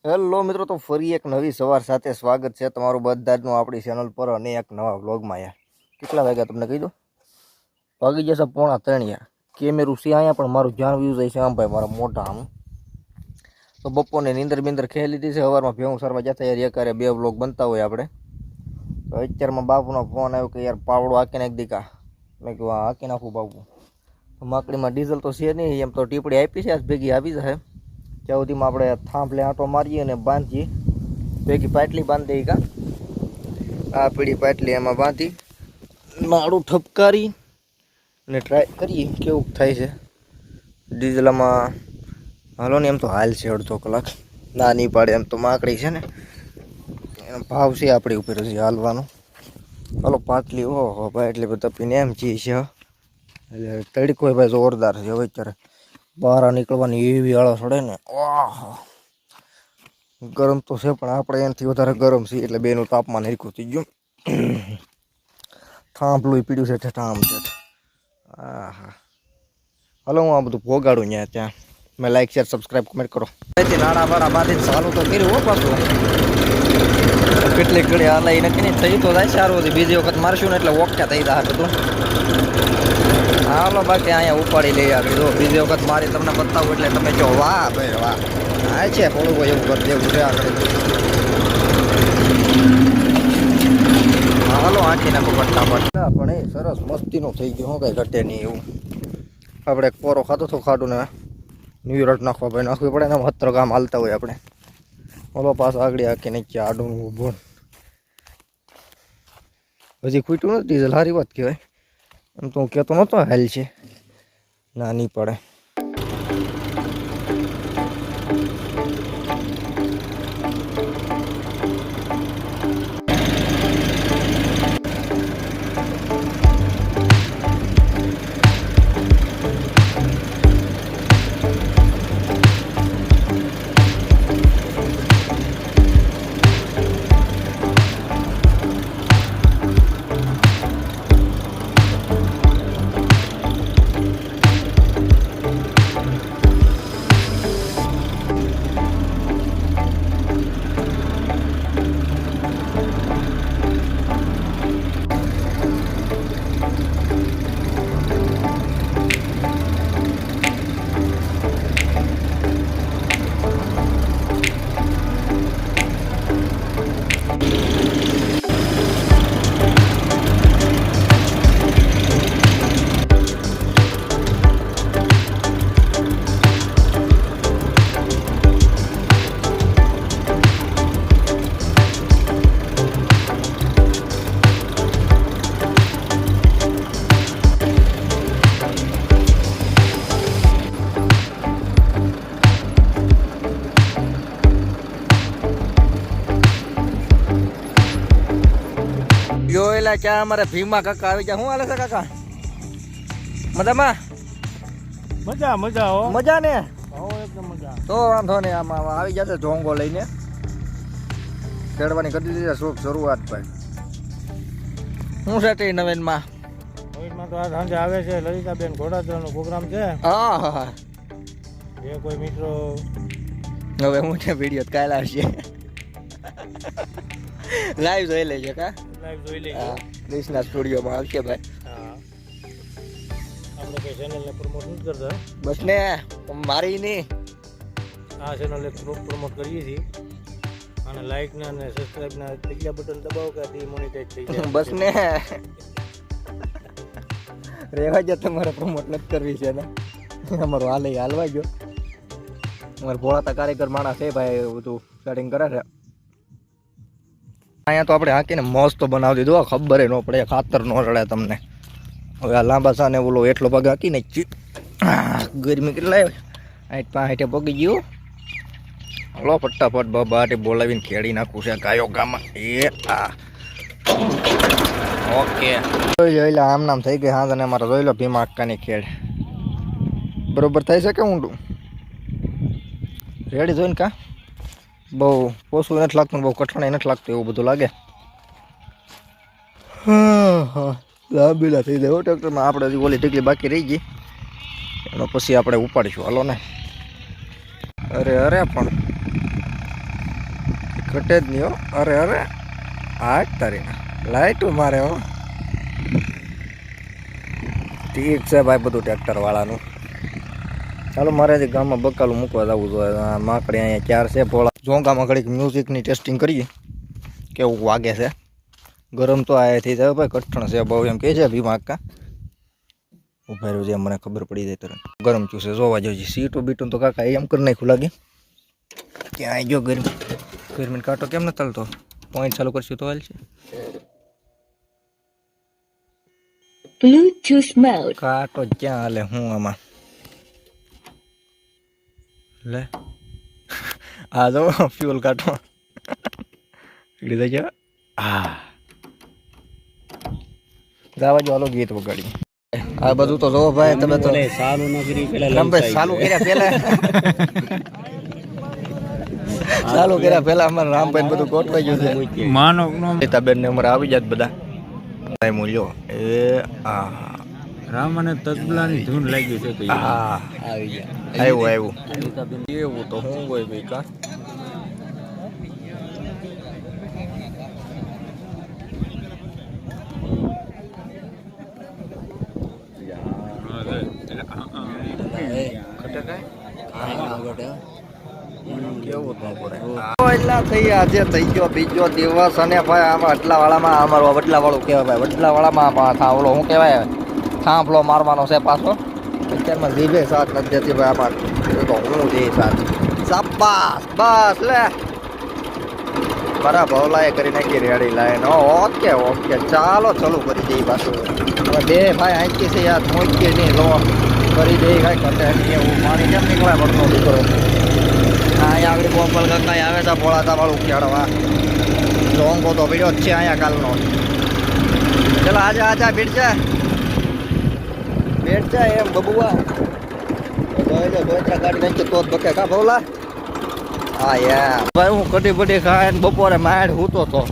Hello મિત્રો, તો ફરી એક નવી સવાર સાથે સ્વાગત છે તમારું બધાનું આપણી ચેનલ પર અને એક નવા વ્લોગમાં યાર કેટલા વાગ્યા તમને કહી દો? વાગી જશે પોણા ત્રણ યાર કેમેરું છે અહીંયા, પણ મારું ધ્યાન વ્યૂ જાય છે આમ ભાઈ, મારા મોટા આમ. તો બપોરને નીંદર બિંદર ખેલી લીધી છે. સવારમાં ભેવું સરવા જતા યાર, એકારે બે વ્લોગ બનતા હોય આપણે. તો અત્યારમાં બાપુનો ફોન આવ્યો કે યાર, પાવડો હાકી નાખી દીકા. મેં કીધું હાકી નાખું બાપુ. માકડીમાં ડીઝલ તો છે નહીં, એમ તો ટીપડી આપી છે, આજ ભેગી આવી જશે ત્યાં સુધીમાં આપણે થાંભલે આંટો મારીએ અને બાંધીએ. ભેગી પાટલી બાંધી દઈએ કા? આ પીળી પાટલી એમાં બાંધી નાળું ઠપકારી અને ટ્રાય કરીએ કેવું થાય છે. ડીઝલમાં, હાલો ને એમ તો હાલ છે અડધો કલાક. ના નહીં પાડે એમ તો માકડી છે ને. એનો ભાવ છે આપણી ઉપર હજી હાલવાનો. હાલો પાટલી, ઓહો ભાઈ એટલે બધા પીને એમ છે. એટલે તડકો ભાઈ જોરદાર છે હવે અત્યારે. બહાર નીકળવાની એવી આળો ચડે ને ઓહ ગરમ તો છે પણ આપણે એનાથી વધારે ગરમ છે એટલે બેનું તાપમાન હરખું થઈ ગયું થાંભલું પીડ્યું છે ઠેઠામ ઠેઠ આહા હાલો હું આ બધું ભોગાડું ત્યાં ત્યાં. મેં લાઈક શેર સબસ્ક્રાઈબ કમેન્ટ કરો. નાડા વાડા બાંધીને ચાલુ તો કર્યું, હો, પાછું. કેટલી ઘડી હાલે એ નક્કી નહીં થઈ તો જાય સારું હતી બીજી વખત મારશું ને એટલે ઓકે થઈ જાય બધું. હાલો, બાકી અહીંયા ઉપાડી લઈ આવી. જો, બીજી વખત મારી તમને બતાવું એટલે તમે જો વાહ, ભાઈ, વાહ. હા, છે, થોડું કોઈ એવું કરી દેવું છે આગળ. હાલો, આંખી નાખો ફટાફટ. પડતા પણ એ સરસ મસ્તીનું થઈ ગયું, હું, કઈ ઘટે નહીં એવું. આપણે એક પોરો ખાતો તો ખાડું ને ન્યુરટ નાખવા ભાઈ, નાખવી પડે ને હત્ર કામ હાલતા હોય આપણે. ઓલો પાસ આગળ આખી નાખી આડું ઊભું. હજી ખૂટ્યું નથી ડીઝલ સારી વાત કહેવાય. એમ તો હું કહેતો નહોતો હાલ છે. નાની પડે. યો એલા ચા અમારે ભીમા કાકા આવી ગયા. શું હાલે છે કાકા? મજામાં? મજા મજા હો. મજા ને મજા. તો વાંધો નહીં આમાં આવી જશે જોંગો લઈને. ખેડવાની કરી દીધી શોખ શરૂઆત ભાઈ. શું છે તે નવીનમાં? કોવિડમાં તો આ સાંજે આવે છે લલિતાબેન ઘોડાદરાનો પ્રોગ્રામ છે. હા હા હા. જે કોઈ મિત્રો હવે હું છે વીડિયો કાલે આવશે લાઈવ જોઈ લેજો કા? લાઈવ જોઈ લઈએ. હા સ્ટુડિયોમાં આવશે ભાઈ. હા. આપણે કઈ ચેનલને પ્રમોટ નથી કરતા બસ ને મારી નહીં. આ ચેનલ પ્રમોટ કરીએ છીએ. અને લાઈક ને અને સબસ્ક્રાઇબ ના ત્રીજા બટન દબાવો કે ડિમોનિટાઈઝ થઈ જાય. બસ ને. રેવા જો તમારે પ્રમોટ નથી કરવી છે ને. અમારું હાલ હાલવા ગયો. અમારે ભોળાતા કારીગર માણસ છે ભાઈ બધું સેટિંગ કરે છે. અહીંયા તો આપણે હાંકીને મસ્ત બનાવી દીધું. ખબર ન પડે, ખાતર ન રડે તમને. હવે આ લાંબા સાને ઓલો એટલો પગ હાંકીને ગરમી કેટલા આઠ પાંઠે પગી ગયું. હલો, ફટાફટ બાબાટે બોલાવીને ખેડી નાખું છે ગાયો ગામાં એ આ. ઓકે. જોઈ લો આમ નામ થઈ ગઈ હા તને મારા જોઈ લો ભીમા અક્કાની ખેડ. બરોબર થઈ શકે ઊંડું? રેડી જોઈને કા? બહુ ઓછું નથી લાગતું બહુ કઠણાઈ નથી લાગતું એવું બધું લાગે. હા લાંબીલા થઈ જાય ટ્રેક્ટરમાં. આપણે હજી ઓલી ટીકલી બાકી રહી ગઈ. એનો પછી આપણે ઉપાડીશું. હાલો ને. અરે અરે પણ. ઘટે જ નહીં હો. અરે અરે. હા તારી લાઈટ મારે હો. ઠીક છે ભાઈ બધું ટ્રેક્ટરવાળાનું. ચાલો, મારે હજી ગામમાં બકાલું મૂકવા જવું જોઈએ માકડી અહીંયા ચાર છે પોળા ઝોંકામાં ઘડીક મ્યુઝિકની ટેસ્ટિંગ કરીએ. કેવું વાગે છે? ગરમ તો આયાથી જાય ભાઈ કઠણ છે બહુ એમ કહે છે ભીમા કા ઊભા રહ્યું છે મને ખબર પડી જાય તરત. ગરમ ચૂસે જોવા જોઈએ સીટો બીટું તો કાકા એમ કરી નાખ્યું લાગે. આવી ગયો ગરમી? ગરમી કાંટો કેમ ન ચાલતો પોઈન્ટ ચાલુ કરશું તો હાલ છે. Mode. કાંટો ક્યાં હાલે હું આમાં? લે. આ જો ફ્યુઅલ કાંટો લીધો છે હા ગાવા જો હાલો ગીત વગાડી આ બધું તો જો ભાઈ તમે તો સાલું ન કરી પેલા રામભાઈ ચાલુ કર્યા પેલા ચાલુ કર્યા પેલા અમારે રામભાઈ બધું ગોઠવાઈ ગયું છે માનો બેન ને અમારે આવી જાત બધા ભાઈ મૂલ્યો એ આ રામ અને તબલાની ધૂન લાગી છે તો આવી ગયા. આવ્યું આવ્યું. એવું તો હું હોય થઈ આજે થઈ ગયો બીજો દિવસ અને ભાઈ આમાં વડલા વાળામાં અમારો વડલા વાળું કહેવાય ભાઈ. વડલા વાળામાં પાછા શું કહેવાય? થાંભલો મારવાનો છે પાછો. અત્યારમાં જીભે સાથ નથી દેતી ભાઈ આમાં તો હું જે સાથ શાબાશ, બસ, લે. બરાબર ભવલાએ કરી નાખી રેડી લાઈન. Okay okay. ચાલો, ચાલુ, કરી દઈએ પાછું. હવે બે ભાઈ આંકી છે, યાર મોઈકી નહીં, લો. કરી દઈએ કાંઈ કરશે નહીં હું પાણી કેમ નીકળે પડતો દીકરો? અહીંયા આગળ ગોપાલ કાકા આવે છે ભોળાતા વાળું ખેડવા લોંગો તો પીડ્યો જ છે અહીંયા કાલનો. ચલો, આજે આજે, ભીડ છે. ભીડ છે એમ બબુઆ. ગાડી નાખી તો જ બકે. કા ભોલા? હા યાર ભાઈ હું કટી બટી ખાય ને બપોરે માડ હૂતો તો.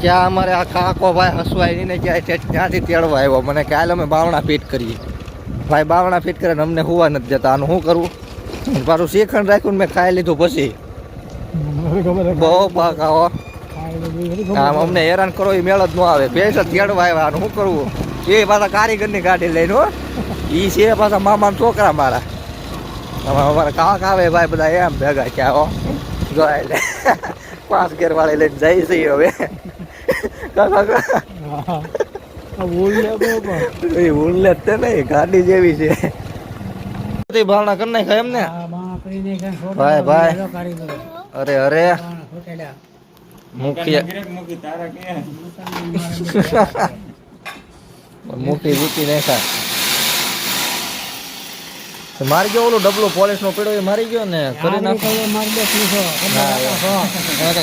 ક્યાં અમારે આ કાકો ભાઈ હસવાય ને ક્યાંય ત્યાંથી તેડવા આવ્યો. મને કાલે અમે બાવણા ફીટ કરીએ. ભાઈ બાવણા ફીટ કરે ને અમને હુવા નથી દેતા. આનું શું કરવું પાછું શ્રીખંડ રાખ્યું મેં ખાઈ લીધું પછી. બહુ પાક આવો. આમ અમને હેરાન કરો એ મેળ જ ન આવે. ભેંસ જ તેડવા આવ્યા. આનું શું કરવું એ પાછા કારીગરની ગાડી લઈને હો એ છે પાછા મામાના છોકરા મારા અમારા કાક આવે ભાઈ બધા એમ ભેગા ક્યાં હો જોઈ એટલે પાંચ ઘેર વાળી લઈને જાય છે હવે કાકા તે નહીં ગાડી જેવી છે ભાવના કરી નાખાય એમ ને ભાઈ ભાઈ અરે અરે મુખ્ય મુખી મૂકી નાખા મારી ગયો ઓલું ડબલું પોલીસ નો પીડો એ મારી ગયો ને કરી નાખો.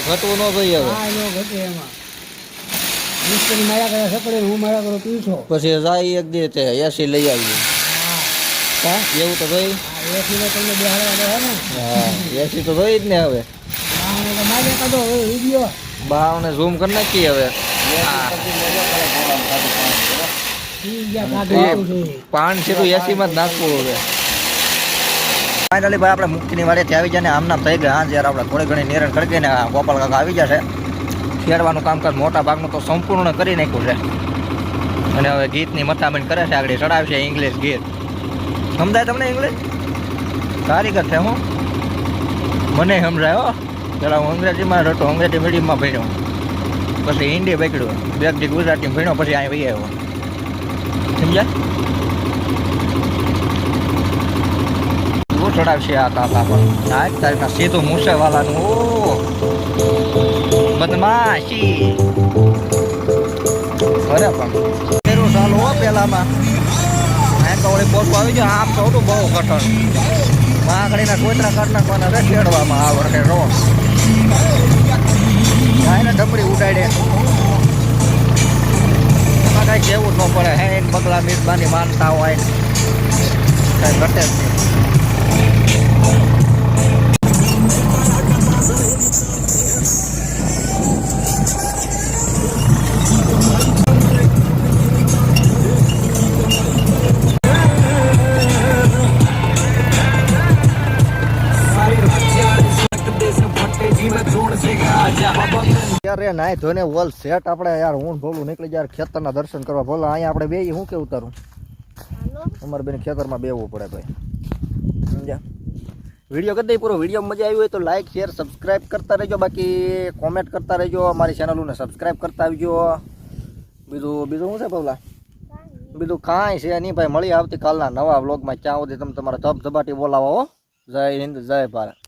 ઘટવું ન જોઈએ હવે. પછી જાય એક દી તે એસી લઈ આવીએ હા. એવું તો ભાઈ. હા એસી તો ભાઈ જ ને હવે. બાવને ઝૂમ કરી નાખીએ હવે. પાન હવે. ફાઇનલી ભાઈ, આપણે મુક્તિની વાડેથી આવી જાય ને આમનામ થઈ ગયા. હા, જ્યારે આપણે થોડી ઘણી નિરણ કરી ને ગોપાલ કાકા આવી જશે ખેડવાનું કામકાજ મોટા ભાગનું તો સંપૂર્ણ કરી નાખ્યું છે. અને હવે ગીતની મથામણ કરે છે, આગળ ચડાવશે ઇંગ્લિશ ગીત. સમજાય તમને ઇંગ્લિશ કારીગર છે, હું. મને સમજાય, હો. પેલા હું અંગ્રેજીમાં રતો અંગ્રેજી મીડિયમમાં ભણ્યો. પછી હિન્દી પકડ્યું બે ગુજરાતી ભણ્યો, પછી અહીં વહી આવ્યો. સમજ્યા? શું ચડાવશે આ કાકા પણ તારીખના સીધું મૂસેવાલાનું. ઓ! બદમાશી. અરે પણ. હો પેલામાં. એમ તો વળી પોતું આવી ગયો. આમ તો બહુ કઠણ માગણીના કોતરા કાઢ નાખવાના રે ખેડવામાં આ વર્ષે રો. એને ડમરી ઉડાડે. કાંઈ કહેવું જ ન પડે. હે બગલા મીરબાની માનતા હોય. કાંઈ ઘટે જ નહીં. યાર નાય ધોને વોલ સેટ આપણે યાર હું ભોલું નીકળી યાર ખેતરના દર્શન કરવા. ભોલા અહીંયા આપણે બે હું કેવું તારું અમારે બેન ખેતરમાં બેવું પડે ભાઈ. સમજ્યા? વીડિયો કરી દઈ પૂરો વીડિયો મજા આવી હોય તો લાઈક શેર સબસ્ક્રાઇબ કરતા રહેજો. બાકી કોમેન્ટ કરતા રહેજો. અમારી ચેનલોને સબસ્ક્રાઇબ કરતા આવજો. બીજું બીજું શું છે પવલા બીજું કાંઈ છે નહીં ભાઈ. મળી આવતીકાલના નવા વ્લોગમાં ક્યાં સુધી તમે તમારા ધબ ધબાટી બોલાવો જય હિન્દ જય ભારત.